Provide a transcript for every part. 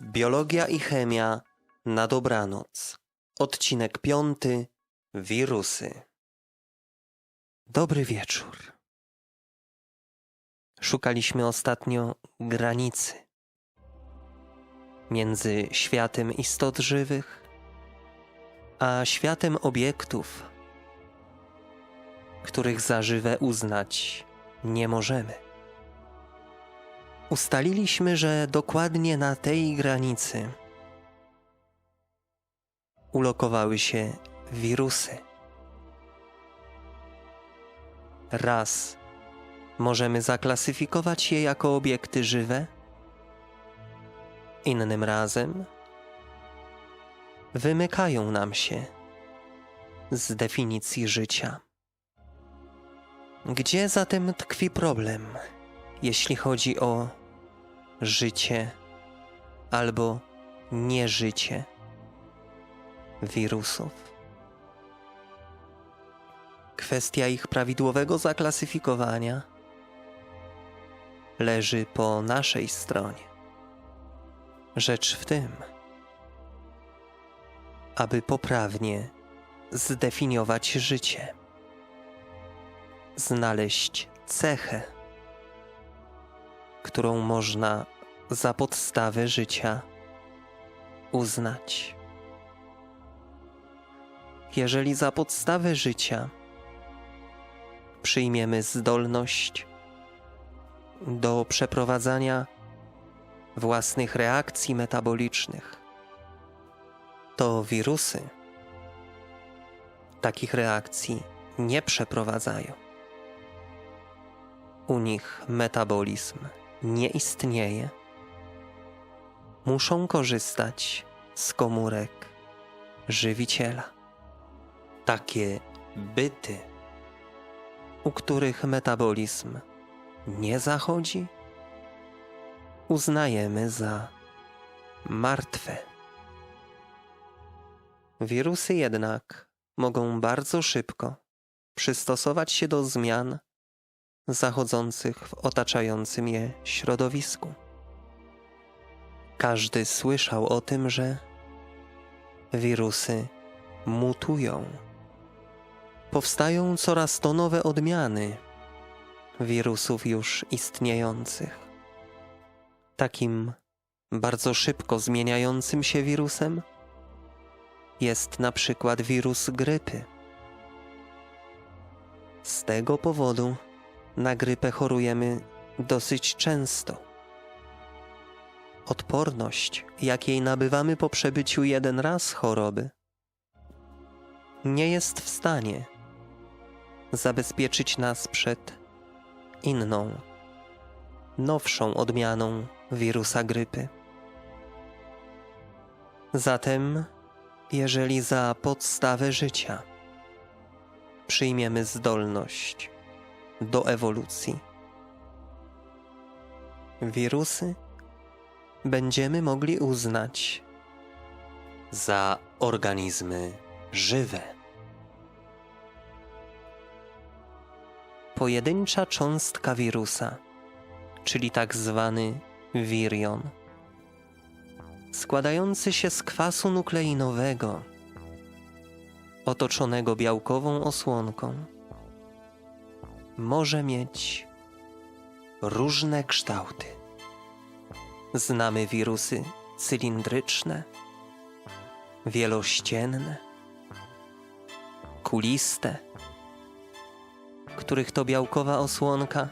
Biologia i chemia na dobranoc. Odcinek piąty. Wirusy. Dobry wieczór. Szukaliśmy ostatnio granicy między światem istot żywych a światem obiektów, których za żywe uznać nie możemy. Ustaliliśmy, że dokładnie na tej granicy ulokowały się wirusy. Raz możemy zaklasyfikować je jako obiekty żywe, innym razem wymykają nam się z definicji życia. Gdzie zatem tkwi problem, jeśli chodzi o życie albo nieżycie wirusów? Kwestia ich prawidłowego zaklasyfikowania leży po naszej stronie. Rzecz w tym, aby poprawnie zdefiniować życie, znaleźć cechę, którą można za podstawę życia uznać. Jeżeli za podstawę życia przyjmiemy zdolność do przeprowadzania własnych reakcji metabolicznych, to wirusy takich reakcji nie przeprowadzają. U nich metabolizm nie istnieje. Muszą korzystać z komórek żywiciela. Takie byty, u których metabolizm nie zachodzi, uznajemy za martwe. Wirusy jednak mogą bardzo szybko przystosować się do zmian zachodzących w otaczającym je środowisku. Każdy słyszał o tym, że wirusy mutują. Powstają coraz to nowe odmiany wirusów już istniejących. Takim bardzo szybko zmieniającym się wirusem jest na przykład wirus grypy. Z tego powodu na grypę chorujemy dosyć często. Odporność, jakiej nabywamy po przebyciu jeden raz choroby, nie jest w stanie zabezpieczyć nas przed inną, nowszą odmianą wirusa grypy. Zatem, jeżeli za podstawę życia przyjmiemy zdolność do ewolucji, wirusy będziemy mogli uznać za organizmy żywe. Pojedyncza cząstka wirusa, czyli tak zwany wirion, składający się z kwasu nukleinowego, otoczonego białkową osłonką, może mieć różne kształty. Znamy wirusy cylindryczne, wielościenne, kuliste, których to białkowa osłonka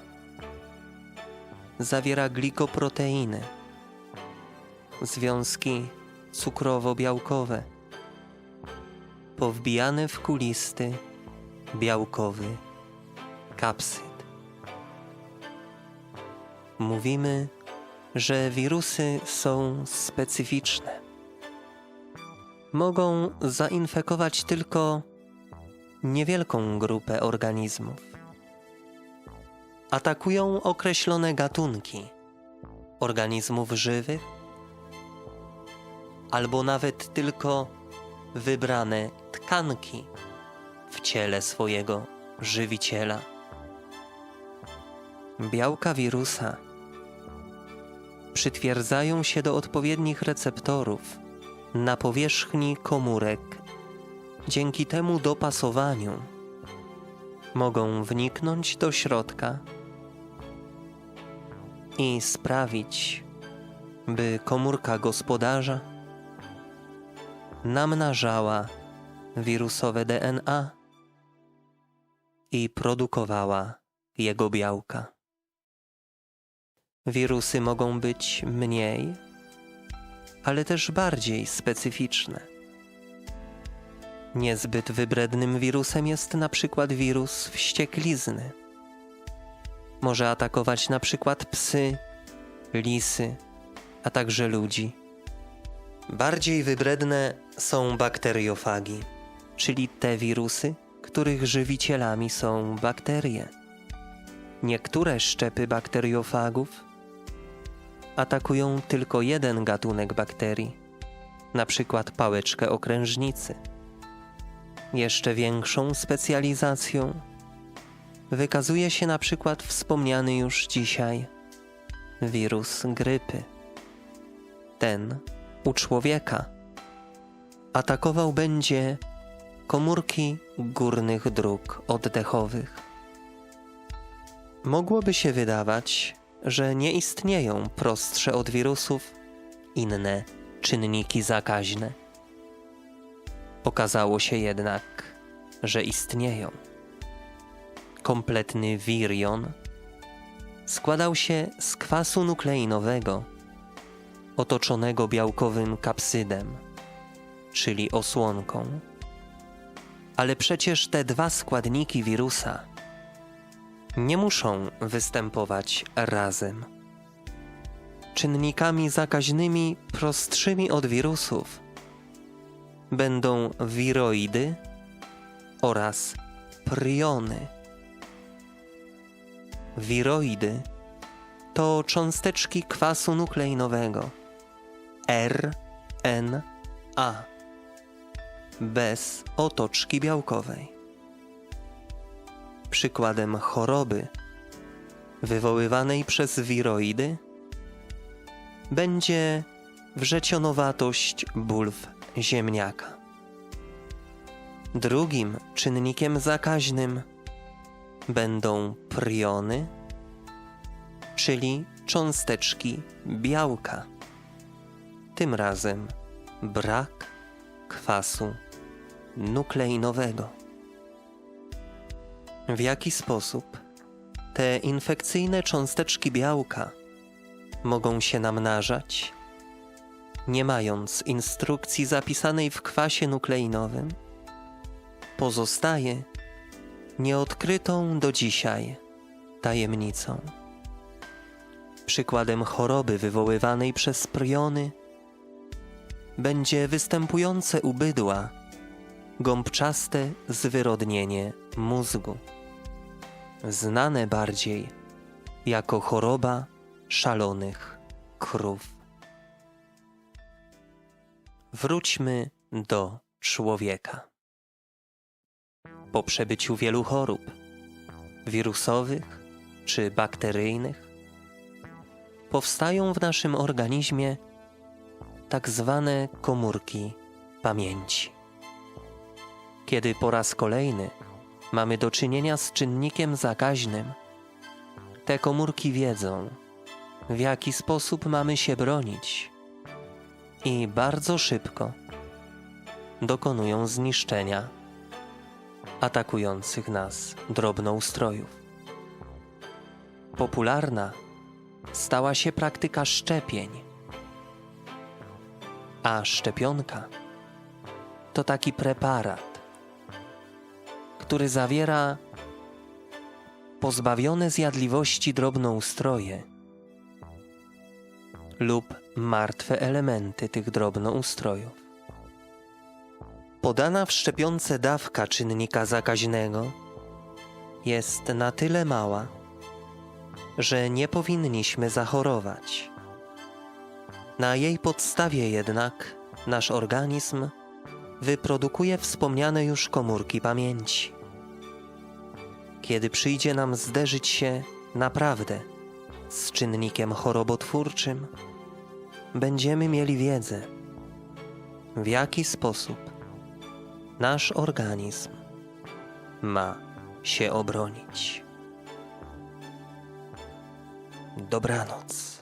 zawiera glikoproteiny, związki cukrowo-białkowe, powbijane w kulisty, białkowy kapsyd. Mówimy, że wirusy są specyficzne. Mogą zainfekować tylko niewielką grupę organizmów atakują określone gatunki organizmów żywych albo nawet tylko wybrane tkanki w ciele swojego żywiciela. Białka wirusa przytwierdzają się do odpowiednich receptorów na powierzchni komórek. Dzięki temu dopasowaniu mogą wniknąć do środka i sprawić, by komórka gospodarza namnażała wirusowe DNA i produkowała jego białka. Wirusy mogą być mniej, ale też bardziej specyficzne. Niezbyt wybrednym wirusem jest na przykład wirus wścieklizny. Może atakować na przykład psy, lisy, a także ludzi. Bardziej wybredne są bakteriofagi, czyli te wirusy, których żywicielami są bakterie. Niektóre szczepy bakteriofagów atakują tylko jeden gatunek bakterii, na przykład pałeczkę okrężnicy. Jeszcze większą specjalizacją wykazuje się na przykład wspomniany już dzisiaj wirus grypy. Ten u człowieka atakował będzie komórki górnych dróg oddechowych. Mogłoby się wydawać, że nie istnieją prostsze od wirusów inne czynniki zakaźne. Okazało się jednak, że istnieją. Kompletny wirion składał się z kwasu nukleinowego otoczonego białkowym kapsydem, czyli osłonką. Ale przecież te dwa składniki wirusa nie muszą występować razem. Czynnikami zakaźnymi prostszymi od wirusów będą wiroidy oraz priony. Wiroidy to cząsteczki kwasu nukleinowego RNA bez otoczki białkowej. Przykładem choroby wywoływanej przez wiroidy będzie wrzecionowatość bulw ziemniaka. Drugim czynnikiem zakaźnym będą priony, czyli cząsteczki białka. Tym razem brak kwasu nukleinowego. W jaki sposób te infekcyjne cząsteczki białka mogą się namnażać, nie mając instrukcji zapisanej w kwasie nukleinowym, pozostaje nieodkrytą do dzisiaj tajemnicą. Przykładem choroby wywoływanej przez priony będzie występujące u bydła gąbczaste zwyrodnienie mózgu znane bardziej jako choroba szalonych krów. Wróćmy do człowieka. Po przebyciu wielu chorób wirusowych czy bakteryjnych powstają w naszym organizmie tak zwane komórki pamięci. Kiedy po raz kolejny mamy do czynienia z czynnikiem zakaźnym, te komórki wiedzą, w jaki sposób mamy się bronić i bardzo szybko dokonują zniszczenia atakujących nas drobnoustrojów. Popularna stała się praktyka szczepień, a szczepionka to taki preparat, który zawiera pozbawione zjadliwości drobnoustroje lub martwe elementy tych drobnoustrojów. Podana w szczepionce dawka czynnika zakaźnego jest na tyle mała, że nie powinniśmy zachorować. Na jej podstawie jednak nasz organizm wyprodukuje wspomniane już komórki pamięci. Kiedy przyjdzie nam zderzyć się naprawdę z czynnikiem chorobotwórczym, będziemy mieli wiedzę, w jaki sposób nasz organizm ma się obronić. Dobranoc.